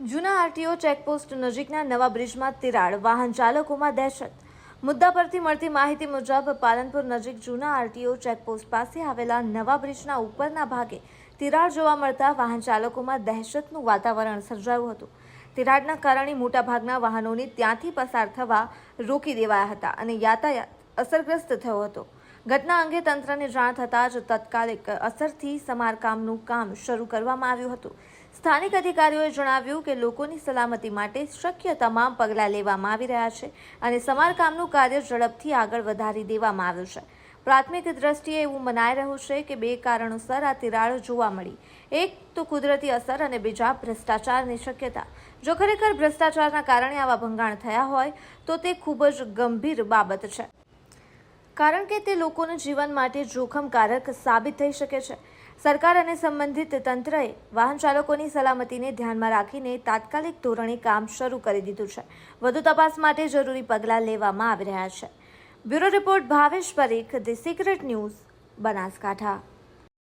જૂના RTO checkpost નજીકના નવા બ્રિજમાં તિરાડ, વાહન ચાલકોમાં દહેશત. મુદ્દા પરથી મળતી માહિતી મુજબ પાલનપુર નજીક જૂના આરટીઓ ચેકપોસ્ટ પાસે આવેલા નવા બ્રિજના ઉપરના ભાગે તિરાડ જોવા મળતા વાહન ચાલકોમાં દહેશતનું વાતાવરણ સર્જાયું હતું. તિરાડના કારણે મોટાભાગના વાહનોને ત્યાંથી પસાર થવા રોકી દેવાયા હતા અને યાતાયાત અસરગ્રસ્ત થયો હતો. ઘટના અંગે તંત્રને જાણ થતાં જ તત્કાલિક અસરથી સમારકામનું કામ શરૂ કરવામાં આવ્યું હતું. સ્થાનિક અધિકારીઓએ જણાવ્યું કે લોકોની સલામતી માટે શક્ય તમામ પગલાં લેવામાં આવી રહ્યા છે અને સમારકામનું કાર્ય ઝડપથી આગળ વધારી દેવામાં આવ્યું છે. પ્રાથમિક દ્રષ્ટિએ એવું મનાઈ રહ્યું છે કે બે કારણોસર આ તિરાડ જોવા મળી. એક તો કુદરતી અસર અને બીજા ભ્રષ્ટાચારની શક્યતા. જો ખરેખર ભ્રષ્ટાચારના કારણે આવા ભંગાણ થયા હોય, તો તે ખૂબ જ ગંભીર બાબત છે. કારણ કે તે લોકોના જીવન માટે જોખમકારક સાબિત થઈ શકે છે. સરકાર અને સંબંધિત તંત્રએ વાહન ચાલકોની સલામતીને ધ્યાનમાં રાખીને તાત્કાલિક ધોરણે કામ શરૂ કરી દીધું છે. વધુ તપાસ માટે જરૂરી પગલાં લેવામાં આવી રહ્યા છે. Bureau report Bhavesh Parikh, the secret news, Banaskantha.